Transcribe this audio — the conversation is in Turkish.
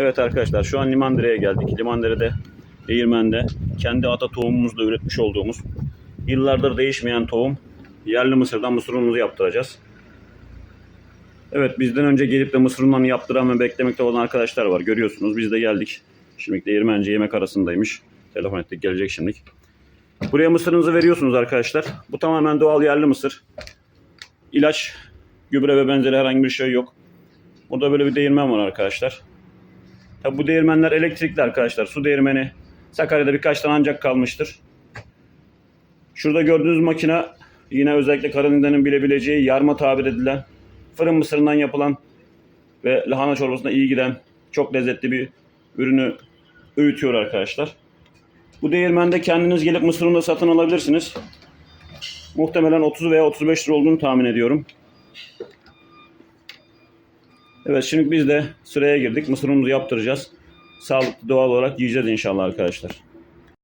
Evet arkadaşlar şu an Limandere'ye geldik. Limandere'de değirmende kendi ata tohumumuzla üretmiş olduğumuz yıllardır değişmeyen tohum yerli mısırdan mısır unumuzu yaptıracağız. Evet bizden önce gelip de mısır unlarını yaptıran ve beklemekte olan arkadaşlar var. Görüyorsunuz biz de geldik. Şimdi değirmenci yemek arasındaymış. Telefon ettik gelecek şimdi. Buraya mısırınızı veriyorsunuz arkadaşlar. Bu tamamen doğal yerli mısır. İlaç, gübre ve benzeri herhangi bir şey yok. Burada böyle bir değirmen var arkadaşlar. Tabi bu değirmenler elektrikli arkadaşlar. Su değirmeni Sakarya'da birkaç tane ancak kalmıştır. Şurada gördüğünüz makine yine özellikle Karadeniz'in bilebileceği yarma tabir edilen fırın mısırından yapılan ve lahana çorbasına iyi giden çok lezzetli bir ürünü öğütüyor arkadaşlar. Bu değirmende kendiniz gelip mısır unu da satın alabilirsiniz. Muhtemelen 30 veya 35 lira olduğunu tahmin ediyorum. Evet şimdi biz de sıraya girdik. Mısır unumuzu yaptıracağız. Sağlıklı doğal olarak yiyeceğiz inşallah arkadaşlar.